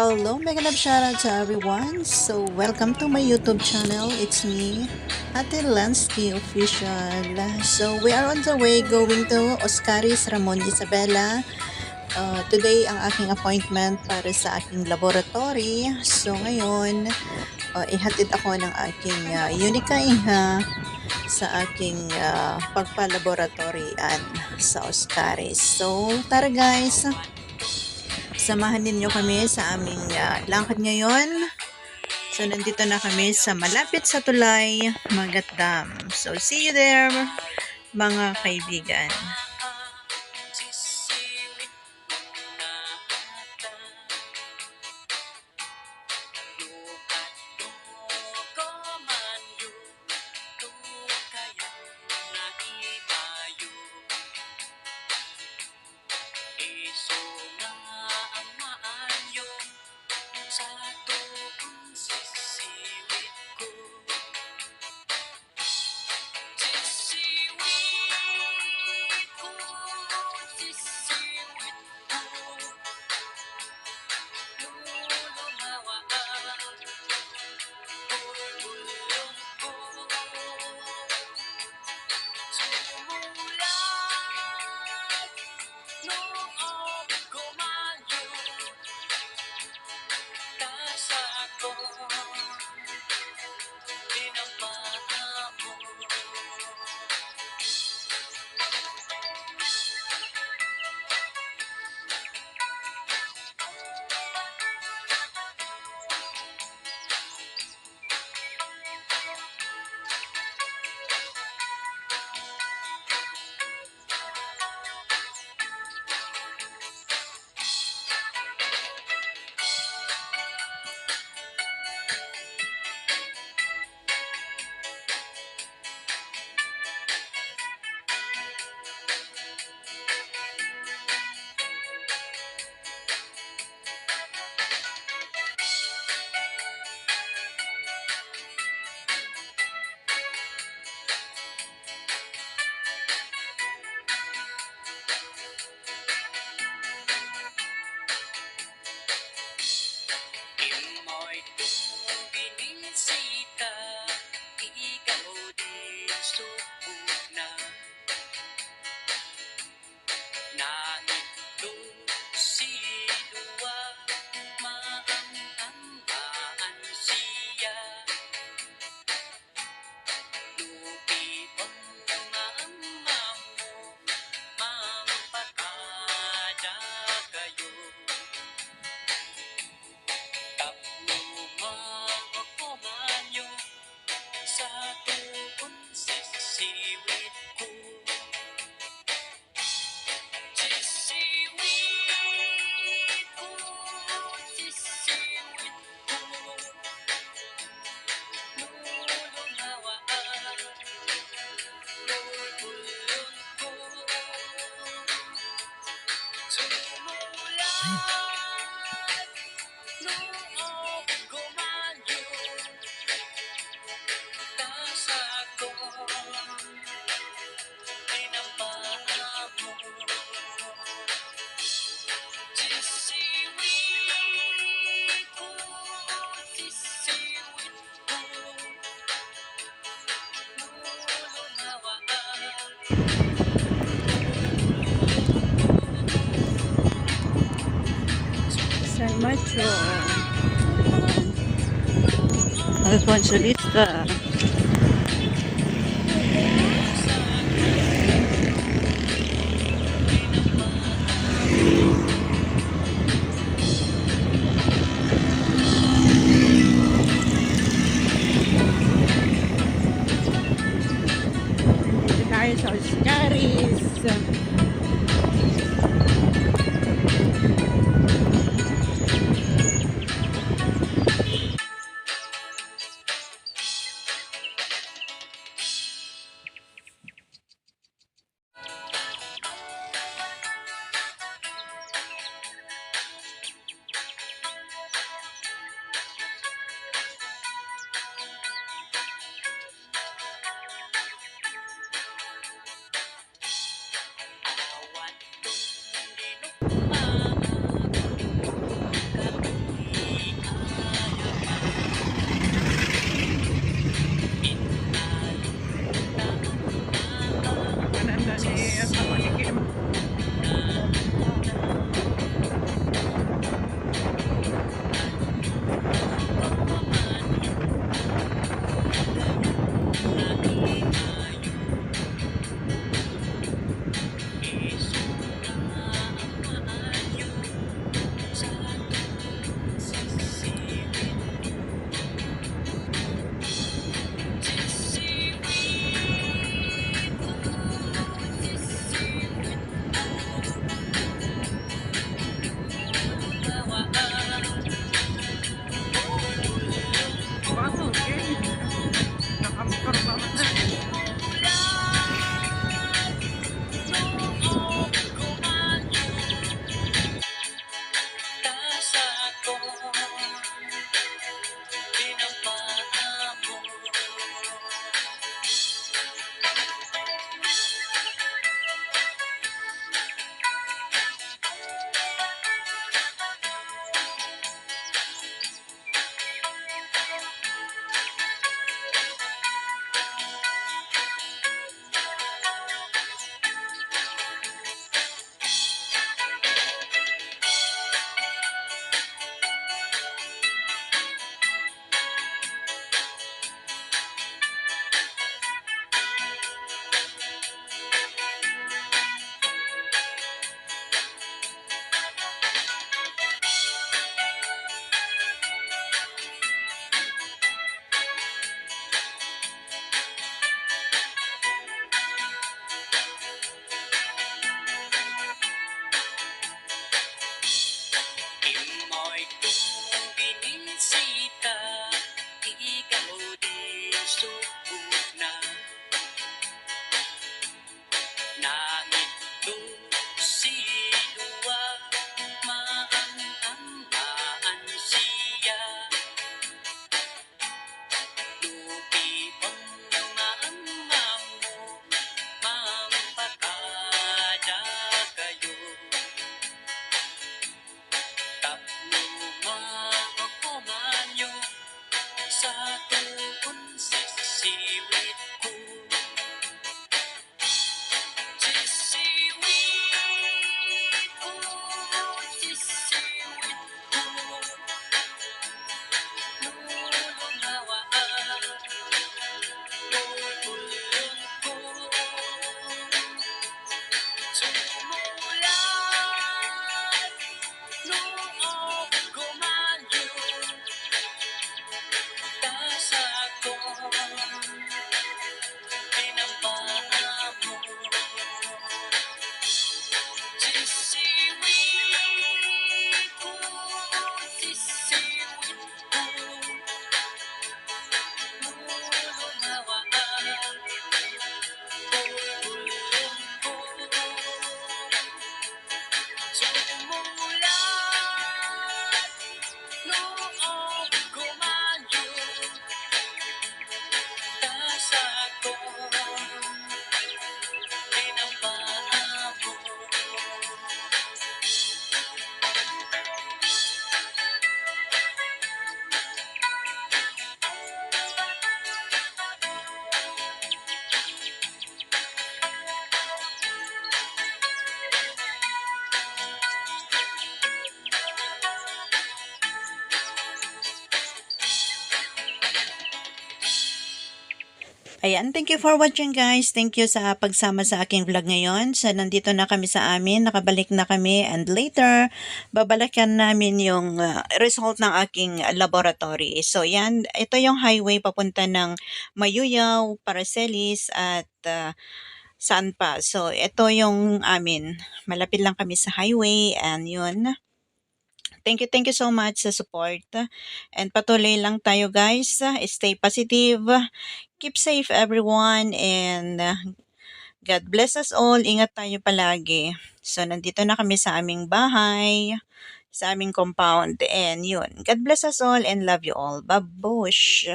Hello, mega love shoutout to everyone. So, welcome to my YouTube channel. It's me, Ate Lansky Official. So, we are on the way going to Oscaris Ramon Isabela. Uh, today, ang aking appointment para sa aking laboratory. So, ngayon, uh, ihatid ako ng aking uh, Unica Iha sa aking uh, pagpalaboratoryan sa Oscaris. So, tara guys! Samahan ninyo kami sa aming uh, lakad ngayon. So, nandito na kami sa malapit sa tulay, Magat Dam. So, see you there, mga kaibigan. Yeah. Macho. Alfonso Lista. Tayo sa Oscaris. Ayan, thank you for watching guys. Thank you sa pagsama sa aking vlog ngayon. So, nandito na kami sa amin. Nakabalik na kami. And later, babalikan namin yung uh, result ng aking laboratory. So, yan. Ito yung highway papunta ng Mayuyaw, Paracelis, at uh, saan pa. So, ito yung amin. Malapit lang kami sa highway. And yun. Thank you, thank you so much sa support. And patuloy lang tayo guys. Stay positive. Keep safe everyone. And uh, God bless us all. Ingat tayo palagi. So, nandito na kami sa aming bahay, sa aming compound. And yun. God bless us all and love you all. Babush!